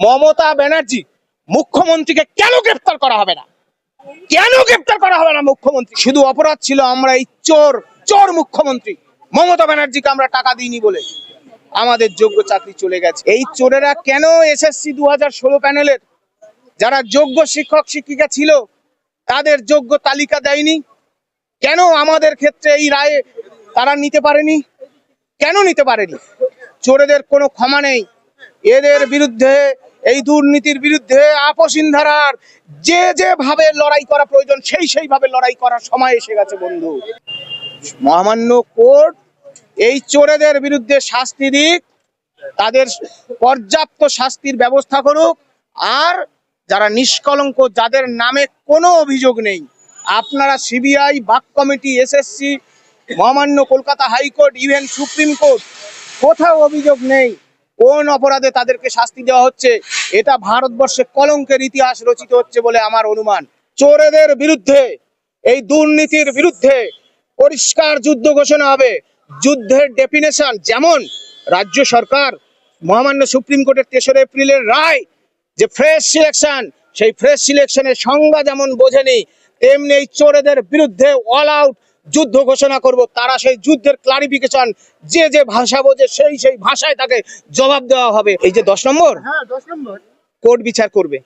মমতা ব্যানার্জি মুখ্যমন্ত্রীকে কেন গ্রেপ্তার করা হবে না? কেন গ্রেপ্তার করা হবে না মুখ্যমন্ত্রী? শুধু অপরাধ ছিল আমরা এই চোর চোর মুখ্যমন্ত্রী। মমতা ব্যানার্জিকে আমরা টাকা দিইনি বলে আমাদের যোগ্য চাকরি চলে গেছে। এই চোরেরা কেন এসএসসি দু হাজার ষোলো প্যানেলের, যারা যোগ্য শিক্ষক, শিক্ষিকা ছিল, তাদের যোগ্য তালিকা দেয়নি? কেন আমাদের ক্ষেত্রে এই রায়ে তারা নিতে পারেনি? কেন নিতে পারেনি? চোরেদের কোনো ক্ষমা নেই। এদের বিরুদ্ধে এই দুর্নীতির বিরুদ্ধে আপসীন ধারার যে যেভাবে লড়াই করা প্রয়োজন, সেই সেইভাবে লড়াই করার সময় এসে গেছে, বন্ধু। মহামান্য কোর্ট এই চোরেদের বিরুদ্ধে শাস্তি দিক, তাদের পর্যাপ্ত শাস্তির ব্যবস্থা করুক, আর যারা নিষ্কলঙ্ক, যাদের নামে কোনো অভিযোগ নেই, আপনারা সিবিআই, বাক কমিটি, এসএসসি, মহামান্য Kolkata high court, even supreme court, কোথাও অভিযোগ নেই। কোন অপরাধে তাদেরকে শাস্তি দেওয়া হচ্ছে? এটা ভারতবর্ষে কলঙ্কের ইতিহাস রচিত হচ্ছে বলে আমার অনুমান। চোরেদের বিরুদ্ধে, এই দুর্নীতির বিরুদ্ধে পরিষ্কার যুদ্ধ ঘোষণা হবে। যুদ্ধের ডেফিনেশন যেমন রাজ্য সরকার, মহামান্য সুপ্রিম কোর্টের তেসরা এপ্রিলের রায়, যে ফ্রেশ সিলেকশন সেই ফ্রেশ সিলেকশনের সংজ্ঞা যেমন বোঝেনি, তেমনি এই চোরেদের বিরুদ্ধে অল আউট যুদ্ধ ঘোষণা করব তারা সেই যুদ্ধের ক্লারিফিকেশন যে যে ভাষা বোঝে সেই সেই ভাষায় তাকে জবাব দেওয়া হবে। এই যে দশ নম্বর? হ্যাঁ কোর্ট বিচার করবে।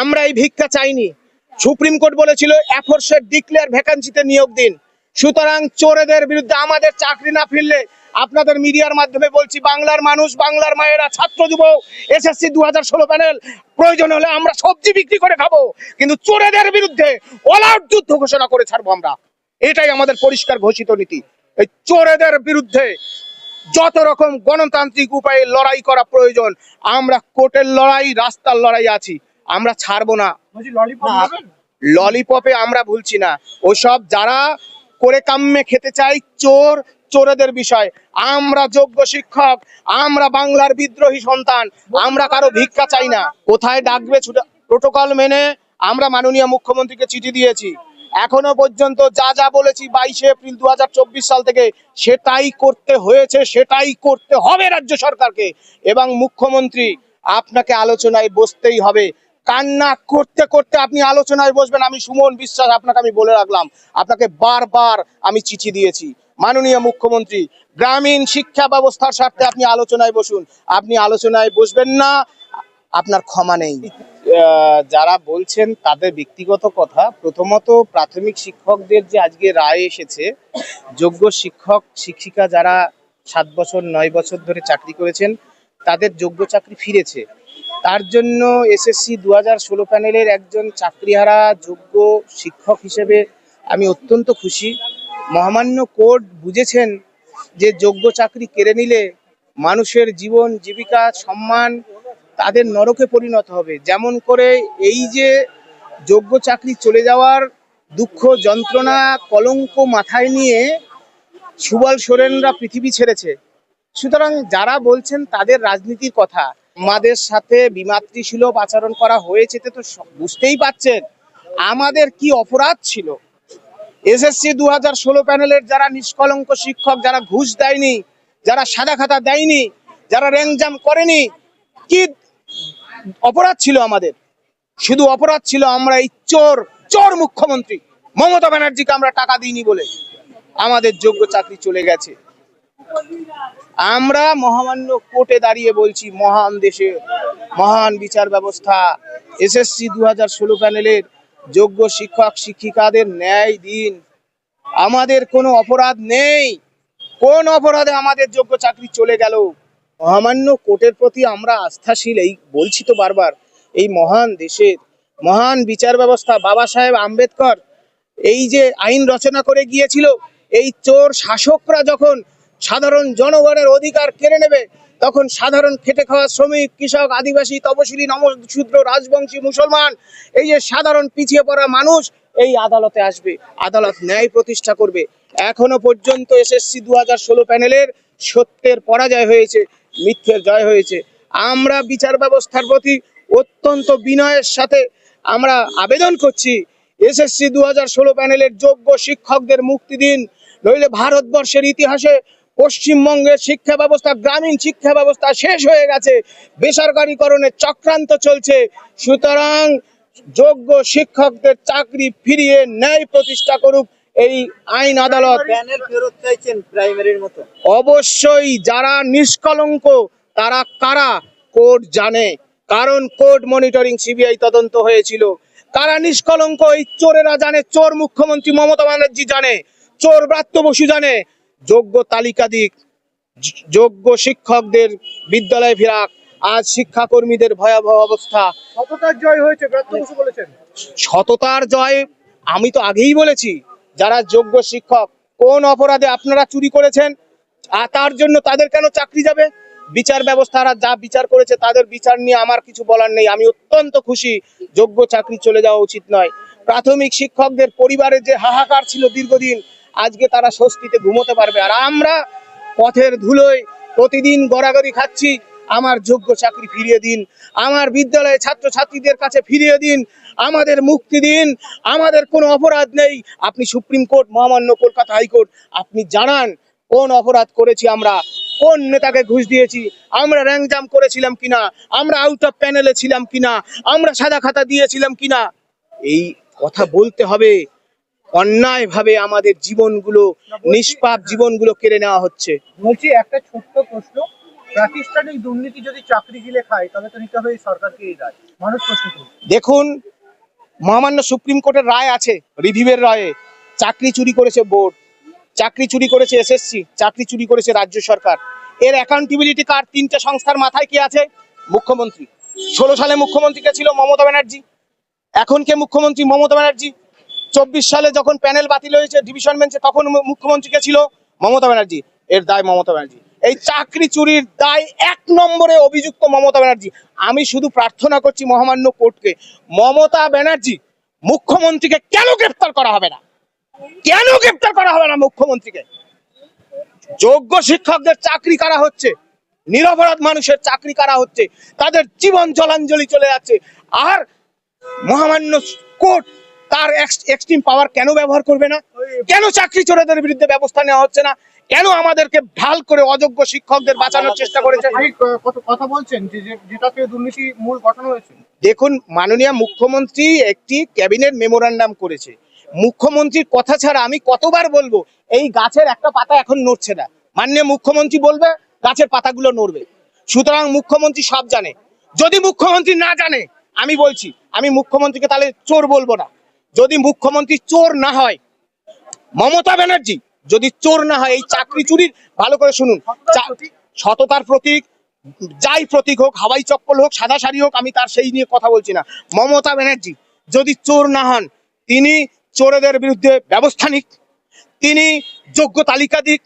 আমরা এই ভিক্ষা চাইনি। সুপ্রিম কোর্ট বলেছিল অ্যাফোর্সের ডিক্লেয়ার ভ্যাকান্সিতে নিয়োগ দিন। সুতরাং চোরেদের বিরুদ্ধে আমাদের চাকরি না ফিরলে আপনাদের মিডিয়ার মাধ্যমে বলছি বাংলার মানুষ বাংলার মায়েরা ছাত্র যুব এসএসসি দু হাজার ষোলো প্যানেল প্রয়োজন হলে আমরা সবজি বিক্রি করে খাব। কিন্তু চোরেদের বিরুদ্ধে অল আউট যুদ্ধ ঘোষণা করে ছাড়বো আমরা। এটাই আমাদের পরিষ্কার ঘোষিত নীতি। এই চোরেদের বিরুদ্ধে যত রকম গণতান্ত্রিক উপায়ে লড়াই করা প্রয়োজন আমরা কোর্টের লড়াই রাস্তার লড়াই আছি। আমরা ছাড়বো না। ললিপপ ললিপপে আমরা ভুলছি না। ওসব যারা করে কাম্যে খেতে চাই চোর চোরেদের বিষয়। আমরা যোগ্য শিক্ষক আমরা বাংলার বিদ্রোহী সন্তান আমরা কারও ভিক্ষা চাই না। কোথায় ডাকবে ছুটে প্রোটোকল মেনে আমরা মাননীয় মুখ্যমন্ত্রীকে চিঠি দিয়েছি। এখনও পর্যন্ত যা যা বলেছি বাইশে এপ্রিল দু হাজার চব্বিশ সাল থেকে সেটাই করতে হয়েছে, সেটাই করতে হবে রাজ্য সরকারকে। এবং মুখ্যমন্ত্রী, আপনাকে আলোচনায় বসতেই হবে। কান্না করতে করতে আপনি আলোচনায় বসবেন। আমি সুমন বিশ্বাস, আপনাকে আমি বলে রাখলাম। আপনাকে বারবার আমি চিঠি দিয়েছি। মাননীয় মুখ্যমন্ত্রী, গ্রামীণ শিক্ষা ব্যবস্থার স্বার্থে আপনি আলোচনায় বসুন। আপনি আলোচনায় বসবেন না, আপনার ক্ষমা নেই। যারা বলছেন তাদের ব্যক্তিগত কথা, প্রথমত প্রাথমিক শিক্ষকদের যে আজকে রায় এসেছে, যোগ্য শিক্ষক, শিক্ষিকা যারা সাত বছর, নয় বছর ধরে চাকরি করেছেন, তাদের যোগ্য চাকরি ফিরেছে। তার জন্য এসএসসি দু হাজার ষোলো প্যানেলের একজন চাকরিহারা যোগ্য শিক্ষক হিসেবে আমি অত্যন্ত খুশি। মহামান্য কোর্ট বুঝেছেন যে যোগ্য চাকরি কেড়ে নিলে মানুষের জীবন, জীবিকা, সম্মান তাদের নরকে পরিণত হবে। যেমন করে এই যে যোগ্য চাকরি চলে যাওয়ার দুঃখ, যন্ত্রণা, কলঙ্ক মাথায় নিয়ে সুবল সোরেনরা পৃথিবী ছেড়েছে। সুতরাং যারা বলছেন তাদের রাজনীতির কথা, আমাদের সাথে বিমাতৃসুলভ আচরণ করা হয়েছে তো বুঝতেই পাচ্ছেন আমাদের কি অপরাধ ছিল। এসএসসি দু হাজার ষোলো প্যানেলের যারা নিষ্কলঙ্ক শিক্ষক, যারা ঘুষ দেয়নি, যারা সাদা খাতা দেয়নি, যারা র্যাংজাম করেনি, কি অপরাধ ছিল আমাদের। শুধু অপরাধ ছিল, আমরা এই চোর চোর মুখ্যমন্ত্রী মমতা ব্যানার্জিকে আমরা টাকা দিইনি বলে আমাদের যোগ্য চাকরি চলে গেছে। আমরা মহামান্য কোর্টে দাঁড়িয়ে বলছি, মহান দেশে মহান বিচার ব্যবস্থা, এসএসসি দু হাজার ষোলো প্যানেলের যোগ্য শিক্ষক, শিক্ষিকাদের ন্যায় দিন। আমাদের কোনো অপরাধ নেই। কোন অপরাধে আমাদের যোগ্য চাকরি চলে গেল? মহামান্য কোর্টের প্রতি আমরা আস্থাশীল, এই বলছি তো বারবার, এই মহান দেশের মহান বিচার ব্যবস্থা, বাবা সাহেব আম্বেদকর, এই যে আইন রচনা করে গিয়েছিল, এই চোর শাসকরা যখন সাধারণ জনগণের অধিকার কেড়ে নেবে, তখন সাধারণ খেটে খাওয়া শ্রমিক, কৃষক, আদিবাসী, তপশিলি, নমশূদ্র, রাজবংশী, মুসলমান, এই যে সাধারণ পিছিয়ে পড়া মানুষ, এই আদালতে আসবে, আদালত ন্যায় প্রতিষ্ঠা করবে। এখনও পর্যন্ত এসএসসি দু হাজার ষোলো প্যানেলের সত্যের পরাজয় হয়েছে। মিথ্যের জয় হয়েছে। আমরা বিচার ব্যবস্থার প্রতি অত্যন্ত বিনয়ের সাথে আমরা আবেদন করছি। এসএসসি দু হাজার ষোলো প্যানেলের যোগ্য শিক্ষকদের মুক্তি দিন। নইলে ভারতবর্ষের ইতিহাসে পশ্চিমবঙ্গের শিক্ষা ব্যবস্থা, গ্রামীণ শিক্ষা ব্যবস্থা শেষ হয়ে গেছে। বেসরকারীকরণের চক্রান্ত চলছে। সুতরাং যোগ্য শিক্ষকদের চাকরি ফিরিয়ে ন্যায় প্রতিষ্ঠা করুক এই আইন আদালত ফেরত চাইছেন প্রাইমারির মতো। অবশ্যই যারা নিষ্কলঙ্ক তারা কারা কোর্ট জানে। কারণ কোর্ট মনিটরিং সিবিআই তদন্ত হয়েছিল। কারা নিষ্কলঙ্ক এই চোরেরা জানে চোর মুখ্যমন্ত্রী মমতা ব্যানার্জি জানে চোর ব্রাত্য বসু জানে। যোগ্য তালিকা দিক যোগ্য শিক্ষকদের বিদ্যালয়ে ফেরাক। আজ শিক্ষাকর্মীদের ভয়াবহ অবস্থা। সততার জয় হয়েছে সততার জয় আমি তো আগেই বলেছি। যারা যোগ্য শিক্ষক, কোন অপরাধে আপনারা চুরি করেছেন? আর তার জন্য তাদের কেন চাকরি যাবে? বিচার ব্যবস্থারা যা বিচার করেছে তাদের বিচার নিয়ে আমার কিছু বলার নেই। আমি অত্যন্ত খুশি যোগ্য চাকরি চলে যাওয়া উচিত নয়। প্রাথমিক শিক্ষকদের পরিবারের যে হাহাকার ছিল দীর্ঘদিন, আজকে তারা স্বস্তিতে ঘুমোতে পারবে। আর আমরা পথের ধুলোয় প্রতিদিন গড়াগড়ি খাচ্ছি। আমার যোগ্য চাকরি ফিরিয়ে দিন, আমার বিদ্যালয়ে ছাত্রছাত্রীদের কাছে ফিরিয়ে দিন, আমাদের মুক্তি দিন, আমাদের কোনো অপরাধ নেই। আপনি সুপ্রিম কোর্ট, মহামান্য কলকাতা হাইকোর্ট, আপনি জানান কোন অপরাধ করেছি আমরা, কোন নেতাকে ঘুষ দিয়েছি, আমরা র্যাংজাম করেছিলাম কিনা, আমরা আউট অফ প্যানেলে ছিলাম কিনা, আমরা সাদা খাতা দিয়েছিলাম কিনা। এই কথা বলতে হবে। অন্যায়ভাবে আমাদের জীবনগুলো, নিষ্পাপ জীবনগুলো কেড়ে নেওয়া হচ্ছে। বলছি, একটা ছোট্ট প্রশ্ন প্রাতিষ্ঠানিক দুর্নীতি যদি চাকরি গিলে খায়, তাহলে তো নিতে হবে সরকারকে এই রায়। মানুষ প্রশ্ন দেখুন, মহামান্য সুপ্রিম কোর্টের রায় আছে রিভিউয়ের রায়ে। চাকরি চুরি করেছে বোর্ড, চাকরি চুরি করেছে এসএসসি, চাকরি চুরি করেছে রাজ্য সরকার। এর অ্যাকাউন্টেবিলিটি কার্ড তিনটে সংস্থার মাথায় কি আছে? মুখ্যমন্ত্রী। ষোলো সালে মুখ্যমন্ত্রীকে ছিল মমতা ব্যানার্জি। এখন কে মুখ্যমন্ত্রী? মমতা ব্যানার্জি। চব্বিশ সালে যখন প্যানেল বাতিল হয়েছে, ডিভিশন বেঞ্চে তখন মুখ্যমন্ত্রীকে ছিল? মমতা ব্যানার্জি। এর দায় মমতা ব্যানার্জি। এই চাকরি চুরির দায় এক নম্বরে অভিযুক্ত মমতা ব্যানার্জি। আমি শুধু প্রার্থনা করছি মহামান্য কোর্টকে। মমতা ব্যানার্জি, মুখ্যমন্ত্রীকে কেন গ্রেফতার করা হবে না? কেন গ্রেফতার করা হবে না মুখ্যমন্ত্রীকে? যোগ্য শিক্ষকদের চাকরি কারা হচ্ছে? নিরপরাধ মানুষের চাকরি কারা হচ্ছে? তাদের জীবন জলাঞ্জলি চলে যাচ্ছে। আর মহামান্য কোর্ট তার এক্সট্রিম পাওয়ার কেন ব্যবহার করবে না? কেন চাকরি চোরেদের বিরুদ্ধে ব্যবস্থা নেওয়া হচ্ছে না? কেন আমাদেরকে ঢাল করে অযোগ্য শিক্ষকদের বাঁচানোর চেষ্টা করেছে? এই কথা বলছেন যেটাতে দুর্নীতি মূল গঠন হয়েছে? দেখুন মাননীয় মুখ্যমন্ত্রী একটি ক্যাবিনেট মেমোরান্ডাম করেছে। মুখ্যমন্ত্রীর কথা ছাড়া আমি কতবার বলব এই গাছের একটা পাতা এখন নড়ছে না। মাননীয় মুখ্যমন্ত্রী বলবে গাছের পাতাগুলো নড়বে। সুতরাং মুখ্যমন্ত্রী সব জানে। যদি মুখ্যমন্ত্রী না জানে আমি বলছি আমি মুখ্যমন্ত্রীকে তাহলে চোর বলব না। যদি মুখ্যমন্ত্রী চোর না হয় মমতা ব্যানার্জি যদি চোর না হয় এই চাকরি চুরির ভালো করে শুনুন। সততার প্রতীক যাই প্রতীক হোক হাওয়াই চপ্পল হোক সাদা শাড়ি হোক আমি তার সেই নিয়ে কথা বলছি না। মমতা ব্যানার্জি যদি চোর না হন তিনি চোরেদের বিরুদ্ধে ব্যবস্থা নিক তিনি যোগ্য তালিকা দিক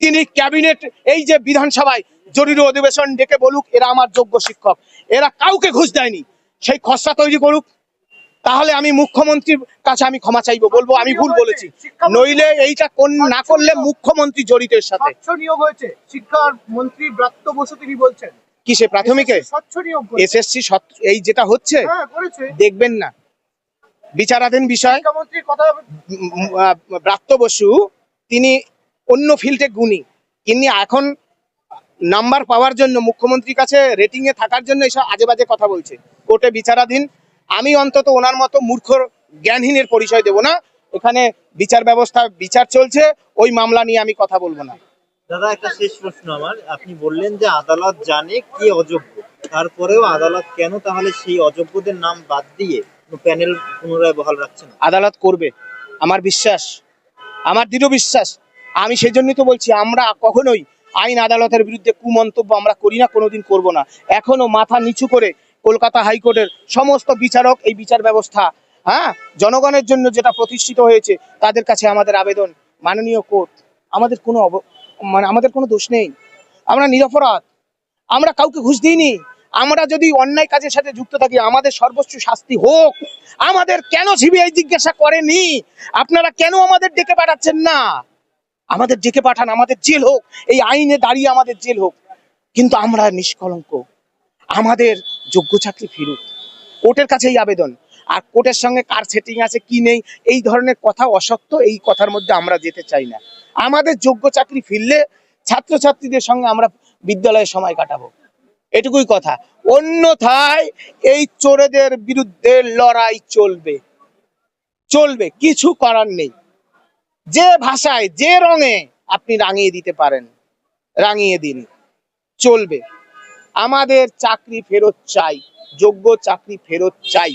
তিনি ক্যাবিনেট এই যে বিধানসভায় জরুরি অধিবেশন ডেকে বলুক এরা আমার যোগ্য শিক্ষক। এরা কাউকে ঘুষ দেয়নি। সেই খসড়া তৈরি করুক তাহলে আমি মুখ্যমন্ত্রীর কাছে আমি ক্ষমা চাইব বলব আমি ভুল বলেছি। নইলে এইটা কোন- না করলে মুখ্যমন্ত্রী জড়িত এর সাথে নিয়োগ হয়েছে। শিক্ষা মন্ত্রী ব্রাত্য বসু তিনি বলছেন। কিসে প্রাথমিকে। এসএসসি এই যেটা হচ্ছে হ্যাঁ দেখবেন না। বিচারাধীন বিষয় ব্রাত্য বসু তিনি অন্য ফিল্ডে গুণী। তিনি এখন নাম্বার পাওয়ার জন্য মুখ্যমন্ত্রীর কাছে রেটিং এ থাকার জন্য এসব আজে বাজে কথা বলছে। কোর্টে বিচারাধীন আমি অন্তত ওনার মতো মূর্খ জ্ঞানহীনের পরিচয় দেব না। এখানে বিচার ব্যবস্থা বিচার চলছে ওই মামলা নিয়ে আমি কথা বলব না। দাদা একটা শেষ প্রশ্ন আমার। আপনি বললেন যে আদালত জানে কি অযোগ্য। তারপরেও আদালত কেন তাহলে সেই অযোগ্যদের নাম বাদ দিয়ে প্যানেল পুনরায় বহাল রাখছে না? আদালত করবে। আমার বিশ্বাস আমার দৃঢ় বিশ্বাস। আমি সেই জন্যই তো বলছি আমরা কখনোই আইন আদালতের বিরুদ্ধে কুমন্তব্য আমরা করি না কোনোদিন করব না। এখনও মাথা নিচু করে কলকাতা হাইকোর্টের সমস্ত বিচারক এই বিচার ব্যবস্থা হ্যাঁ? জনগণের জন্য যেটা প্রতিষ্ঠিত হয়েছে, তাদের কাছে আমাদের আবেদন। মাননীয় কোর্ট, আমাদের কোনো মানে আমাদের কোনো দোষ নেই। আমরা নিরপরাধ। আমরা কাউকে ঘুষ দিইনি। আমরা যদি অন্যায় কাজের সাথে যুক্ত থাকি, আমাদের সর্বোচ্চ শাস্তি হোক। আমাদের কেন সিবিআই জিজ্ঞাসা করেনি? আপনারা কেন আমাদের ডেকে পাঠাচ্ছেন না? আমাদের ডেকে পাঠান, আমাদের জেল হোক। এই আইনে দাঁড়িয়ে আমাদের জেল হোক। কিন্তু আমরা নিষ্কলঙ্ক। আমাদের যোগ্য চাকরি ফিরুক। কোর্টের কাছে এই আবেদন। আর কোর্টের সঙ্গে কার সেটিং আছে, কি নেই, এই ধরনের কথা অসত্য, এই কথার মধ্যে আমরা যেতে চাই না। আমাদের যোগ্য চাকরি ফিরলে ছাত্রছাত্রীদের সঙ্গে আমরা বিদ্যালয়ে সময় কাটাবো। এটুকুই কথা। অন্যথায় এই চোরেদের বিরুদ্ধে লড়াই চলবে। চলবে, কিছু করার নেই। যে ভাষায়, যে রঙে আপনি রাঙিয়ে দিতে পারেন, রাঙিয়ে দিন। চলবে। আমাদের চাকরি ফেরত চাই যোগ্য চাকরি ফেরত চাই।